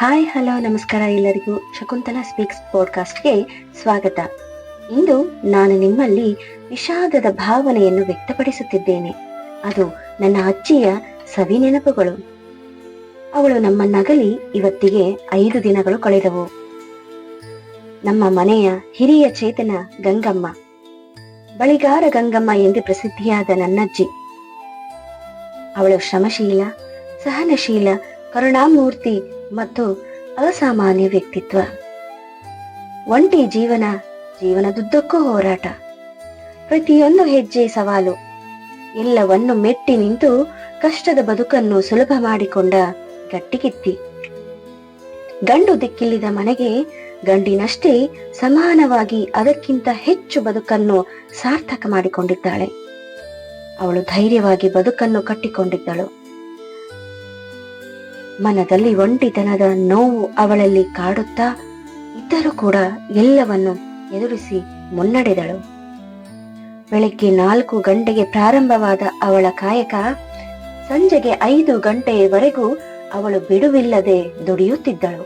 Hi, hello, ನಮಸ್ಕಾರ ಎಲ್ಲರಿಗೂ Shakuntala speaks ಪಾಡ್ಕಾಸ್ಟ್ಗೆ ಸ್ವಾಗತ. ಇಂದು ನಾನು ನಿಮ್ಮಲ್ಲಿ ವಿಷಾದದ ಭಾವನೆಯನ್ನು ವ್ಯಕ್ತಪಡಿಸುತ್ತಿದ್ದೇನೆ. ಅದು ನನ್ನ ಅಜ್ಜಿಯ ಸವಿ ನೆನಪುಗಳು. ಅವಳು ನಮ್ಮ ನಗಲಿ ಇವತ್ತಿಗೆ ಐದು ದಿನಗಳು ಕಳೆದವು. ನಮ್ಮ ಮನೆಯ ಹಿರಿಯ ಚೇತನ ಗಂಗಮ್ಮ. ಬಳಿಗಾರ ಗಂಗಮ್ಮ ಎಂದು ಪ್ರಸಿದ್ಧಿಯಾದ ನನ್ನಜ್ಜಿ. ಅವಳು ಶ್ರಮಶೀಲ, ಸಹನಶೀಲ, ಕರುಣಾಮೂರ್ತಿ ಮತ್ತು ಅಸಾಮಾನ್ಯ ವ್ಯಕ್ತಿತ್ವ. ಒಂಟಿ ಜೀವನ, ಜೀವನದುದ್ದಕ್ಕೂ ಹೋರಾಟ. ಪ್ರತಿಯೊಂದು ಹೆಜ್ಜೆ ಸವಾಲು. ಎಲ್ಲವನ್ನು ಮೆಟ್ಟಿ ನಿಂತು ಕಷ್ಟದ ಬದುಕನ್ನು ಸುಲಭ ಮಾಡಿಕೊಂಡ ಗಟ್ಟಿಗಿತ್ತಿ. ಗಂಡು ದಿಕ್ಕಿಲ್ಲಿದ ಮನೆಗೆ ಗಂಡಿನಷ್ಟೇ ಸಮಾನವಾಗಿ ಅದಕ್ಕಿಂತ ಹೆಚ್ಚು ಬದುಕನ್ನು ಸಾರ್ಥಕ ಮಾಡಿಕೊಂಡಿದ್ದಾಳೆ. ಅವಳು ಧೈರ್ಯವಾಗಿ ಬದುಕನ್ನು ಕಟ್ಟಿಕೊಂಡಿದ್ದಳು. ಮನದಲ್ಲಿ ಒಂಟಿತನದ ನೋವು ಅವಳಲ್ಲಿ ಕಾಡುತ್ತಾ ಇದ್ದರೂ ಕೂಡ ಎಲ್ಲವನ್ನು ಎದುರಿಸಿ ಮುನ್ನಡೆದಳು. ಬೆಳಗ್ಗೆ ನಾಲ್ಕು ಗಂಟೆಗೆ ಪ್ರಾರಂಭವಾದ ಅವಳ ಕಾಯಕ ಸಂಜೆಗೆ ಐದು ಗಂಟೆಯವರೆಗೂ ಅವಳು ಬಿಡುವಿಲ್ಲದೆ ದುಡಿಯುತ್ತಿದ್ದಳು.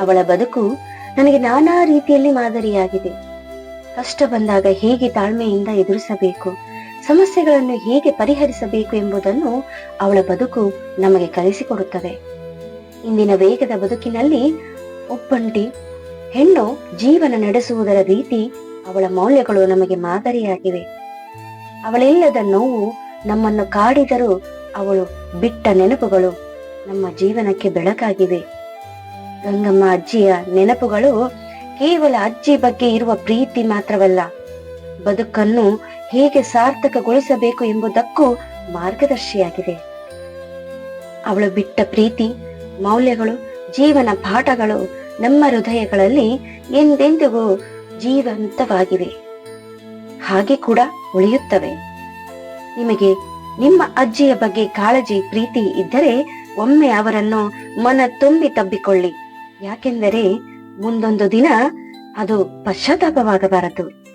ಅವಳ ಬದುಕು ನನಗೆ ನಾನಾ ರೀತಿಯಲ್ಲಿ ಮಾದರಿಯಾಗಿದೆ. ಕಷ್ಟ ಬಂದಾಗ ಹೇಗೆ ತಾಳ್ಮೆಯಿಂದ ಎದುರಿಸಬೇಕು? ಸಮಸ್ಯೆಗಳನ್ನು ಹೇಗೆ ಪರಿಹರಿಸಬೇಕು ಎಂಬುದನ್ನು ಅವಳ ಬದುಕು ನಮಗೆ ಕಲಿಸಿಕೊಡುತ್ತದೆ ಇಂದಿನ ವೇಗದ ಬದುಕಿನಲ್ಲಿ ಒಬ್ಬಂಟಿ, ಹೆಣ್ಣು ಜೀವನ ನಡೆಸುವುದರ ರೀತಿ ಅವಳ ಮೌಲ್ಯಗಳು ನಮಗೆ ಮಾದರಿಯಾಗಿವೆ. ಅವಳಿಲ್ಲದ ನೋವು ನಮ್ಮನ್ನು ಕಾಡಿದರೂ ಅವಳು ಬಿಟ್ಟ ನೆನಪುಗಳು ನಮ್ಮ ಜೀವನಕ್ಕೆ ಬೆಳಕಾಗಿವೆ. ಗಂಗಮ್ಮ ಅಜ್ಜಿಯ ನೆನಪುಗಳು ಕೇವಲ ಅಜ್ಜಿ ಬಗ್ಗೆ ಇರುವ ಪ್ರೀತಿ ಮಾತ್ರವಲ್ಲ ಬದುಕನ್ನು ಹೇಗೆ ಸಾರ್ಥಕಗೊಳಿಸಬೇಕು ಎಂಬುದಕ್ಕೂ ಮಾರ್ಗದರ್ಶಿಯಾಗಿದೆ. ಅವಳು ಬಿಟ್ಟ ಪ್ರೀತಿ, ಮೌಲ್ಯಗಳು, ಜೀವನ ಪಾಠಗಳು ನಮ್ಮ ಹೃದಯಗಳಲ್ಲಿ ಎಂದೆಂದಿಗೂ ಜೀವಂತವಾಗಿವೆ. ಹಾಗೆ ಕೂಡ ಉಳಿಯುತ್ತವೆ. ನಿಮಗೆ ನಿಮ್ಮ ಅಜ್ಜಿಯ ಬಗ್ಗೆ ಕಾಳಜಿ, ಪ್ರೀತಿ ಇದ್ದರೆ ಒಮ್ಮೆ ಅವರನ್ನು ಮನ ತುಂಬಿ ತಬ್ಬಿಕೊಳ್ಳಿ. ಯಾಕೆಂದರೆ ಮುಂದೊಂದು ದಿನ ಅದು ಪಶ್ಚಾತ್ತಾಪವಾಗಬಾರದು.